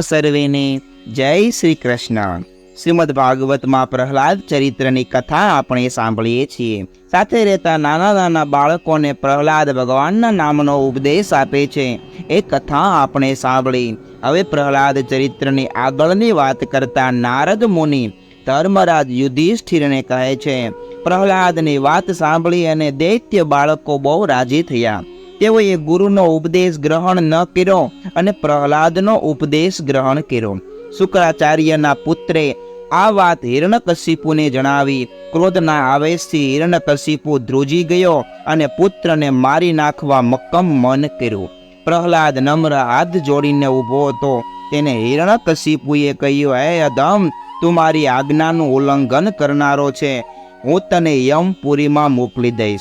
સર્વેને જય શ્રી કૃષ્ણ. શ્રીમદ ભાગવતમાં પ્રહલાદ ચરિત્રની કથા આપણે સાંભળીએ છીએ. સાથે રહેતા નાના નાના બાળકોને પ્રહલાદ ભગવાનના નામનો ઉપદેશ આપે છે. એ કથા આપણે સાંભળી. હવે પ્રહલાદ ચરિત્રની આગળની વાત કરતા નારદ મુનિ ધર્મરાજ યુધિષ્ઠિરને કહે છે, પ્રહલાદની વાત સાંભળી અને દૈત્ય બાળકો બહુ રાજી થયા. તેઓએ ગુરુનો ઉપદેશ ગ્રહણ ન કર્યો અને પ્રહલાદનો ઉપદેશ ગ્રહણ કર્યો. શુક્રાચાર્યના પુત્રે આ વાત હિરણકશિપુને જણાવી. ક્રોધના આવેશથી હિરણકશિપુ ધ્રુજી ગયો અને પુત્રને મારી નાખવા મક્કમ મન કર્યું. પ્રહલાદ નમ્ર હાથ જોડીને ઊભો હતો. તેને હિરણકશિપુએ કહ્યું, હે અધમ તું મારી આજ્ઞાનું ઉલ્લંઘન કરનારો છે. હું તને યમપુરીમાં મોકલી દઈશ.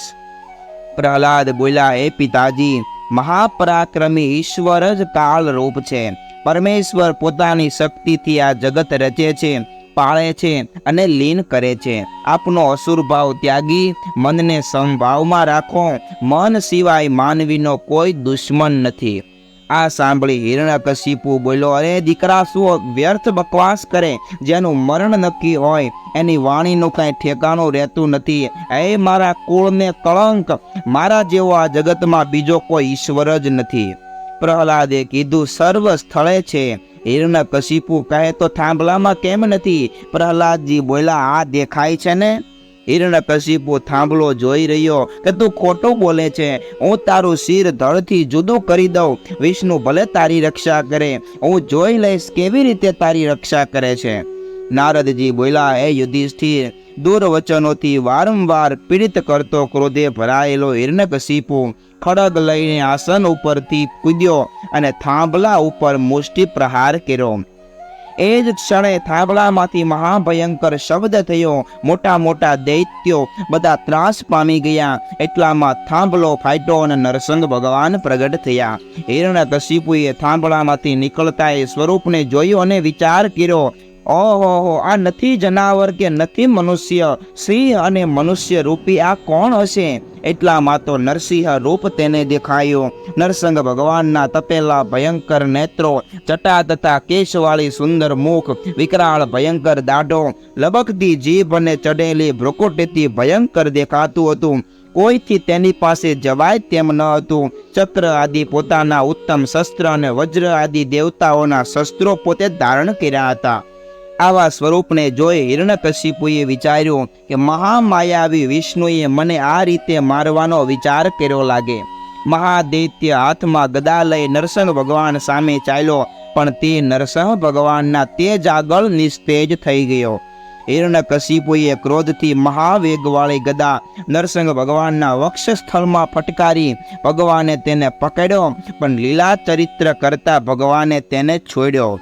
પ્રહલાદ બોલ્યા, હે પિતાજી, મહાપરાક્રમી ઈશ્વર જ કાળ રૂપ છે. પરમેશ્વર પોતાની શક્તિથી આ જગત રચે છે, પાળે છે અને લીન કરે છે. આપનો અસુર ભાવ ત્યાગી, મનને સંભાવમાં રાખો. મન સિવાય માનવીનો કોઈ દુશ્મન નથી. આ સાંભળી હિરણ્યકશિપુ બોલ્યો, અરે, દીકરા, શું વ્યર્થ બકવાસ કરે? જેનું મરણ નક્કી હોય, એની વાણીનું કાંઈ ઠેકાણું રહેતું નથી. એ મારા કુળને કળંક. મારા જેવો આ જગતમાં બીજો કોઈ ઈશ્વર જ નથી. પ્રહલાદે કીધું, સર્વ સ્થળે છે. હિરણ્યકશિપુ કહે, તો થાંભલામાં કેમ નથી? પ્રહલાદજી બોલ્યા, આ દેખાય છે ને? હિરણ્યકશિપુ થાંભલો જોઈ રહ્યો કે તું ખોટું બોલે છે. હું તારું શિર ધડથી જુદું કરી દઉં. વિષ્ણુ ભલે તારી રક્ષા કરે. હું જોઈ લઈશ કેવી રીતે તારી રક્ષા કરે છે. નારદજી બોલ્યા, હે યુધિષ્ઠિર, દુર્વચનોથી વારંવાર પીડિત કરતો ક્રોધે ભરાયેલો હિરણકશીપુ ખડગ લઈને આસન ઉપરથી કૂદ્યો અને થાંભલા ઉપર મુષ્ટિ પ્રહાર કર્યો. એ જ ક્ષણે થાંભલામાંથી મહાભયંકર શબ્દ થયો. મોટા મોટા દૈત્યો બધા ત્રાસ પામી ગયા. એટલામાં થાંભલો ફાટ્યો અને નરસંગ ભગવાન પ્રગટ થયા. હિરણ્યકશિપુએ થાંભલામાંથી નીકળતા એ સ્વરૂપને જોયું અને વિચાર કર્યો. ઓહો આ નથી જનાવર કે નથી મનુષ્ય. સિંહ અને મનુષ્ય રૂપી આ કોણ હશે? એટલામાં તો નરસિંહ રૂપ તેને દેખાયો. નરસંગ ભગવાનના તપેલા ભયંકર નેત્રો ચટા તથા કેશવાળી સુંદર મુખ, વિકરાળ ભયંકર દાઢો, લબકતી જીભ અને ચડેલી ભ્રુકુટીથી ભયંકર દેખાતું હતું. કોઈથી તેની પાસે જવાય તેમ ન હતું. ચક્ર આદિ પોતાના ઉત્તમ શસ્ત્ર અને વજ્ર આદિ દેવતાઓના શસ્ત્રો પોતે ધારણ કર્યા હતા. આવા સ્વરૂપને જોઈ હિરણ્યકશિપુએ વિચાર્યું કે મહામાયાવી વિષ્ણુએ મને આ રીતે મારવાનો વિચાર કર્યો લાગે. મહાદૈત્ય હાથમાં ગદા લઈ નરસિંહ ભગવાન સામે ચાલ્યો, પણ તે નરસિંહ ભગવાનના તેજ આગળ નિસ્તેજ થઈ ગયો. હિરણ્યકશિપુએ ક્રોધથી મહાવેગવાળી ગદા નરસિંહ ભગવાનના વક્ષસ્થળમાં ફટકારી, ભગવાને તેને પકડ્યો, પણ લીલા ચરિત્ર કરતા ભગવાને તેને છોડ્યો.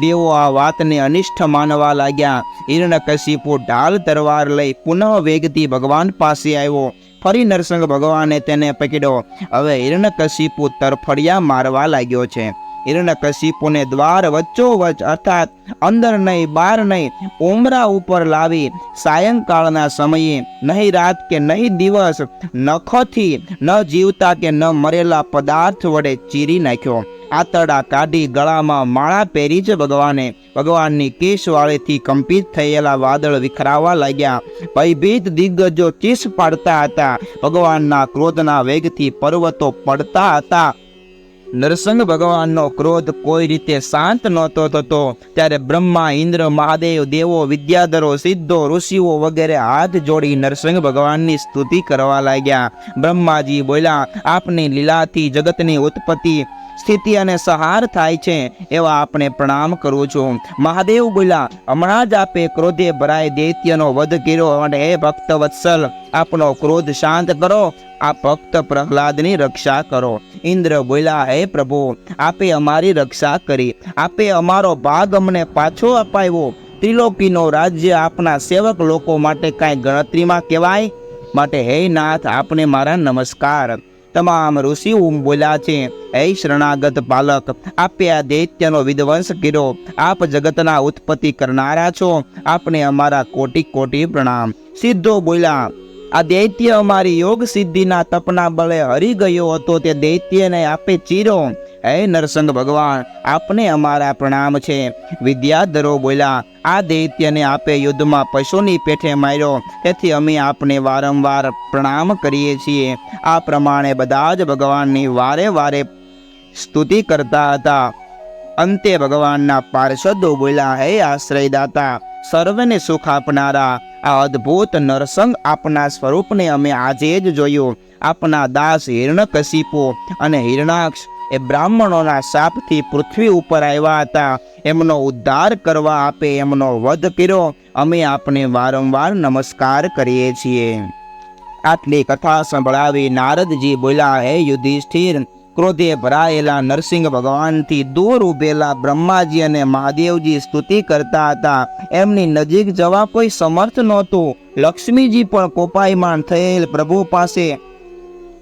દેવો આ વાતને અનિષ્ટ માનવા લાગ્યા. હિરણ્યકશિપુ ઢાલ તરવાર લઈ પુનઃ વેગથી ભગવાન પાસે આવ્યો. ફરી નરસિંહ ભગવાને તેને પકડ્યો. હવે હિરણ્યકશિપુ તરફડિયા મારવા લાગ્યો છે. હિરણ્યકશિપુને દ્વાર વચ્ચોવચ અર્થાત અંદર નહીં, બહાર નહીં, ઉમરા ઉપર લાવી સાયંકાળના સમયે, નહીં રાત કે નહીં દિવસ, નખોથી ન જીવતા કે ન મરેલા પદાર્થ વડે ચીરી નાખ્યો. આતરડા કાઢી ગળામાં માળા પહેરી જ ભગવાને ભગવાનની કેશવાળેથી કંપિત થયેલા વાદળ વિખરાવા લાગ્યા. ભયભીત દિગ્ગજો ચીસ પાડતા હતા. ભગવાનના ક્રોધના વેગથી પર્વતો પડતા હતા. નરસિંહ ભગવાનનો ક્રોધ કોઈ રીતે શાંત નહોતો થતો. ત્યારે બ્રહ્મા, ઇન્દ્ર, મહાદેવ, દેવો, વિદ્યાધરો, સિદ્ધો, ઋષિઓ વગેરે હાથ જોડી નરસિંહ ભગવાનની સ્તુતિ કરવા લાગ્યા. બ્રહ્માજી બોલ્યા, આપની લીલાથી જગતની ઉત્પત્તિ સ્થિતિ અને સહાર થાય છે, એવા આપણે પ્રણામ કરું છું. મહાદેવ બોલ્યા, હમણાં જ આપે ક્રોધે ભરાય દૈત્યનો વધ કર્યો અને હે ભક્ત વત્સલ, આપનો ક્રોધ શાંત કરો, આ ભક્ત પ્રહલાદની રક્ષા કરો. ઇન્દ્ર બોલ્યા, હે પ્રભુ, આપે અમારી રક્ષા કરી. આપે અમારો ભાગ અમને પાછો અપાવ્યો. ત્રિલોકીનો રાજ્ય આપના સેવક લોકો માટે કાંઈ ગણતરીમાં કહેવાય? માટે હે નાથ, આપને મારા નમસ્કાર. તમામ ઋષિઓ બોલ્યા છે, હે શરણાગત પાલક આપે આ દૈત્યનો વિધ્વંસ કર્યો. આપ જગતના ઉત્પત્તિ કરનારા છો. આપને અમારા કોટી કોટી પ્રણામ. સિદ્ધો બોલ્યા, આ દૈત્ય અમારી યોગ સિદ્ધિના તપના બળે હરી ગયો હતો. તે દૈત્યને આપે ચીરો. હે નરસંગ ભગવાન, આપને અમારા પ્રણામ છે. વિદ્યાધરો બોલ્યા, આ દૈત્યને આપે યુદ્ધમાં પશુની પેઠે માર્યો. તેથી અમે આપને વારંવાર પ્રણામ કરીએ છીએ. આ પ્રમાણે બધા જ ભગવાનની વારે વારે સ્તુતિ કરતા હતા. અંતે ભગવાનના પાર્ષદો બોલ્યા, હે આશ્રયદાતા, સર્વને સુખ આપનારા, આ અદ્ભુત નરસંગ આપના સ્વરૂપને અમે આજે જ જોયું. આપના દાસ હિરણકશિપુ અને હિરણાક્ષ એ બ્રાહ્મણોના શાપથી પૃથ્વી ઉપર આવ્યા હતા. એમનો ઉદ્ધાર કરવા આપે એમનો વધ કર્યો. અમે આપને વારંવાર નમસ્કાર કરીએ છીએ. આટલી કથા સંભળાવી નારદજી બોલ્યા, હે યુધિષ્ઠિર, ક્રોધે ભરાયેલા નરસિંહ ભગવાનથી દૂર ઉભેલા બ્રહ્માજી અને મહાદેવજી સ્તુતિ કરતા હતા. એમની નજીક જવા કોઈ સમર્થ નહોતું. લક્ષ્મીજી પણ કોપાયમાન થયેલ પ્રભુ પાસે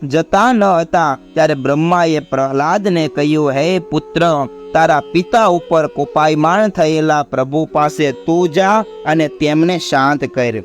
જતા ન હતા. ત્યારે બ્રહ્માએ પ્રહલાદને કહ્યું, હે પુત્ર, તારા પિતા ઉપર કોપાયમાન થયેલા પ્રભુ પાસે તું જા અને તેમને શાંત કર.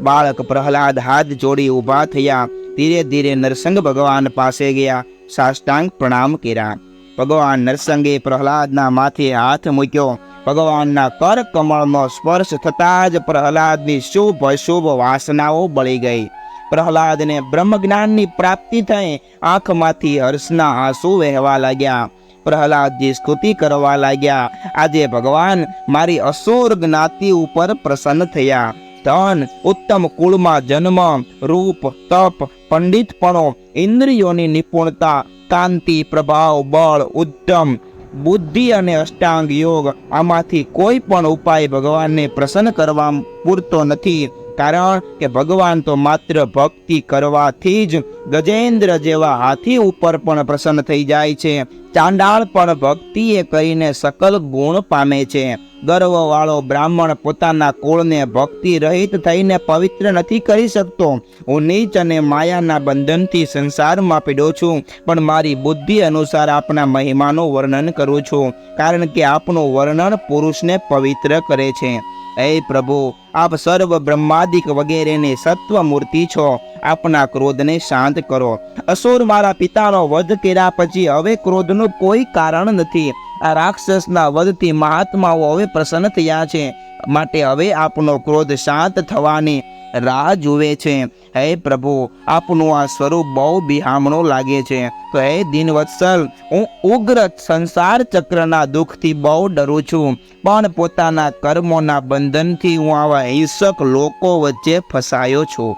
બાળક પ્રહલાદ હાથ જોડી ઊભા થયા. ધીરે ધીરે નરસંગ ભગવાન પાસે ગયા. સાષ્ટાંગ પ્રણામ કર્યા. ભગવાન નરસંગે પ્રહલાદના માથે હાથ મૂક્યો. ભગવાનના કર કમળનો સ્પર્શ થતાં જ પ્રહલાદની શુભ અશુભ વાસનાઓ બળી ગઈ. પ્રહલાદને બ્રહ્મજ્ઞાનની પ્રાપ્તિ થઈ આંખમાંથી હર્ષના આંસુ વહેવા લાગ્યા. પ્રહલાદજી સ્તુતિ કરવા લાગ્યા. આજે ભગવાન મારી અસુર જ્ઞાતિ ઉપર પ્રસન્ન થયા. ધન, ઉત્તમ કુળમાં જન્મ, રૂપ, તપ, પંડિતપણો, ઇન્દ્રિયોની નિપુણતા, કાંતિ, પ્રભાવ, બળ ઉદ્યમ બુદ્ધિ અને અષ્ટાંગ યોગ આમાંથી કોઈ પણ ઉપાય ભગવાનને પ્રસન્ન કરવા પૂરતો નથી. કારણ કે ભગવાન તો માત્ર ભક્તિ કરવાથી જ ગજેન્દ્ર જેવા હાથી ઉપર પણ પ્રસન્ન થઈ જાય છે. ચાંડાળ પણ ભક્તિએ કરીને સકલ ગુણ પામે છે. ગર્વવાળો બ્રાહ્મણ પોતાના કુળને ભક્તિ રહિત થઈને પવિત્ર નથી કરી શકતો. હું નીચ અને માયાના બંધનથી સંસારમાં પીડો છું, પણ મારી બુદ્ધિ અનુસાર આપના મહિમાનું વર્ણન કરું છું, કારણ કે આપનું વર્ણન પુરુષને પવિત્ર કરે છે. હે પ્રભુ, આપ સર્વ બ્રહ્માદિક વગેરેની સત્વ મૂર્તિ છો. આપના ક્રોધને શાંત કરો. અસુર મારા પિતાનો વધ કર્યા પછી હવે ક્રોધનું કોઈ કારણ નથી. આ રાક્ષસના વધથી મહાત્માઓ હવે પ્રસન્ન થયા છે. માટે હવે આપનો ક્રોધ શાંત થવાની રાહ જુએ છે. હે પ્રભુ, આપનું આ સ્વરૂપ બહુ બિહામણું લાગે છે. તો હે દિનવત્સલ, હું ઉગ્ર સંસાર ચક્રના દુઃખથી બહુ ડરું છું. પણ પોતાના કર્મોના બંધનથી હું આવા હિંસક લોકો વચ્ચે ફસાયો છું.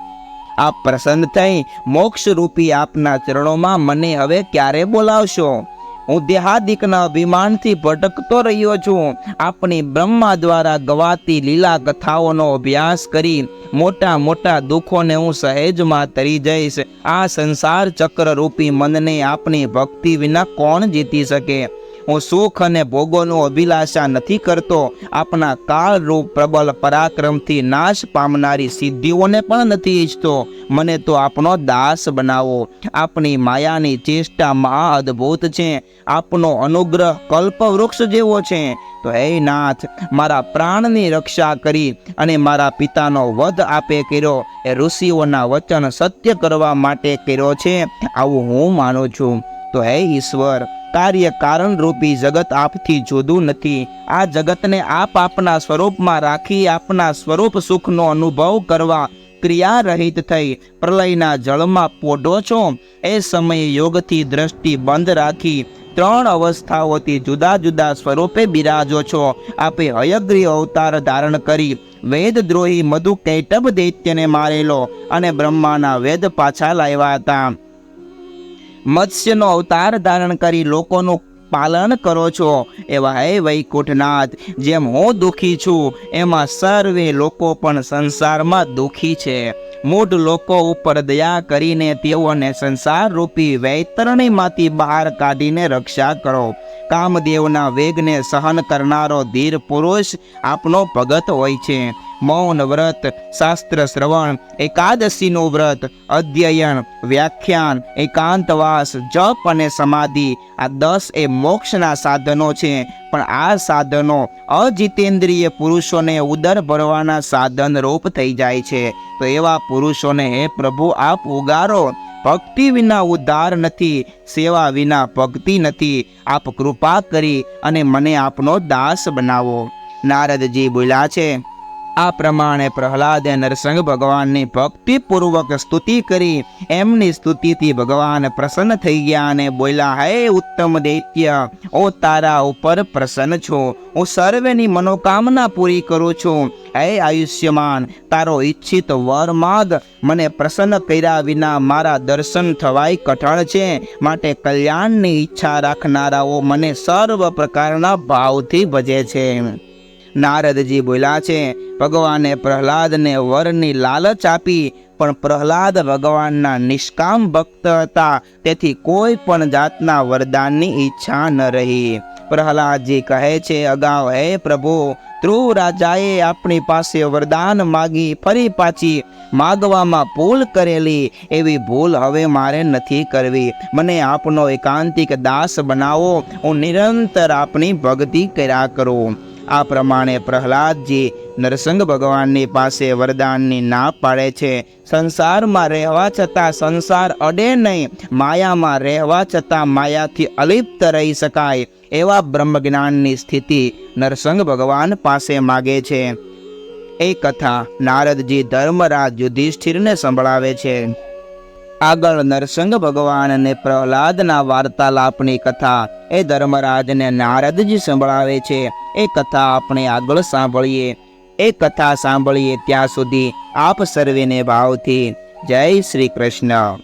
આપ પ્રસન્ન થઈ, મોક્ષરૂપી આપના ચરણોમાં મને હવે ક્યારે બોલાવશો? હું દેહાદિકના અભિમાનથી ભટકતો રહ્યો છું. આપણી બ્રહ્મા દ્વારા ગવાતી લીલા કથાઓનો અભ્યાસ કરી મોટા મોટા દુઃખોને હું સહેજમાં તરી જઈશ. આ સંસાર ચક્ર રૂપી મનને આપણી ભક્તિ વિના કોણ જીતી શકે? હું સુખ અને ભોગોનો અભિલાષા નથી કરતો. આપના કાળરૂપ પ્રબલ પરાક્રમથી નાશ પામનારી સિદ્ધિઓને પણ નથી ઈચ્છતો. મને તો આપનો દાસ બનાવો. આપની માયાની ચેષ્ટા મહા અદ્ભુત છે. આપનો અનુગ્રહ કલ્પ વૃક્ષ જેવો છે. તો હે નાથ, મારા પ્રાણની રક્ષા કરી અને મારા પિતાનો વધ આપે કર્યો. એ ઋષિઓના વચન સત્ય કરવા માટે કર્યો છે. આવું હું માનું છું. તો હે ઈશ્વર કાર્ય કારણ રૂપી જગત આપથી જુદું નથી. આ જગતને આપ આપના સ્વરૂપમાં રાખી આપના સ્વરૂપ સુખનો અનુભવ કરવા ક્રિયા રહિત થઈ પ્રલયના જળમાં પોઢો છો. એ સમયે યોગથી દ્રષ્ટિ બંધ રાખી ત્રણ અવસ્થાઓથી જુદા જુદા સ્વરૂપે બિરાજો છો. આપે અયગ્રી અવતાર ધારણ કરી વેદદ્રોહી મધુ કૈટબ દૈત્યને મારેલો અને બ્રહ્માના વેદ પાછા લાવ્યા હતા. મત્સ્યનો અવતાર ધારણ કરી લોકોનું પાલન કરો છો. એવા હે વૈકુંઠનાથ, જેમ હું દુઃખી છું, એમાં સર્વે લોકો પણ સંસારમાં દુઃખી છે. મૂઢ લોકો ઉપર દયા કરીને તેઓને સંસાર રૂપી વૈતરણીમાંથી બહાર કાઢીને રક્ષા કરો. કામદેવના વેગને સહન કરનારો ધીર પુરુષ આપનો ભગત હોય છે. મૌન વ્રત, શાસ્ત્ર શ્રવણ, એકાદશીનું વ્રત, અધ્યયન, વ્યાખ્યાન, એકાંતવાસ, જપ અને સમાધિ. આ દસ એ મોક્ષના સાધનો છે, પણ આ સાધનો અજિતેન્દ્રિય પુરુષોને ઉદર ભરવાના સાધન રૂપ થઈ જાય છે. તો એવા પુરુષોને હે પ્રભુ, આપ ઉગારો. ભક્તિ વિના ઉદ્ધાર નથી, સેવા વિના ભક્તિ નથી. આપ કૃપા કરી અને મને આપનો દાસ બનાવો. નારદજી બોલ્યા છે આ પ્રમાણે પ્રહલાદે નરસિંહ ભગવાનની ભક્તિપૂર્વક સ્તુતિ કરી. એમની સ્તુતિથી ભગવાન પ્રસન્ન થઈ ગયા અને બોલ્યા, હે ઉત્તમ દૈત્ય ઓ તારા ઉપર પ્રસન્ન છું. હું સર્વેની મનોકામના પૂરી કરું છું. હે આયુષ્યમાન, તારો ઈચ્છિત વર માગ મને પ્રસન્ન કર્યા વિના મારા દર્શન થવાય કઠણ છે. માટે કલ્યાણની ઈચ્છા રાખનારાઓ મને સર્વ પ્રકારના ભાવથી ભજે છે. નારદજી બોલ્યા છે, ભગવાને પ્રહલાદને વરની લાલચ આપી, પણ પ્રહલાદ ભગવાનના નિષ્કામ ભક્ત હતા, તેથી કોઈ પણ જાતના વરદાનની ઈચ્છા ન રહી. પ્રહલાદજી કહે છે, અગાઉ હે પ્રભુ, ધ્રુવ રાજાએ આપણી પાસે વરદાન માગી, ફરી પાછી માગવામાં ભૂલ કરેલી, એવી ભૂલ હવે મારે નથી કરવી. મને આપનો એકાંતિક દાસ બનાવો, હું નિરંતર આપની ભક્તિ કર્યા કરું. આ પ્રમાણે પ્રહલાદજી નરસિંહ ભગવાનની પાસે વરદાનની ના પાડે છે. સંસારમાં રહેવા છતાં સંસાર અડે નહીં. માયામાં રહેવા છતાં માયાથી અલિપ્ત રહી શકાય એવા બ્રહ્મજ્ઞાનની સ્થિતિ નરસિંહ ભગવાન પાસે માગે છે. એ કથા નારદજી ધર્મરાજ યુધિષ્ઠિરને સંભળાવે છે. આગળ નરસિંહ ભગવાન અને પ્રહલાદના વાર્તાલાપની કથા એ ધર્મરાજને નારદજી સંભળાવે છે. એ કથા આપણે આગળ સાંભળીએ. એ કથા સાંભળીએ ત્યાં સુધી આપ સર્વેને ભાવથી જય શ્રી કૃષ્ણ.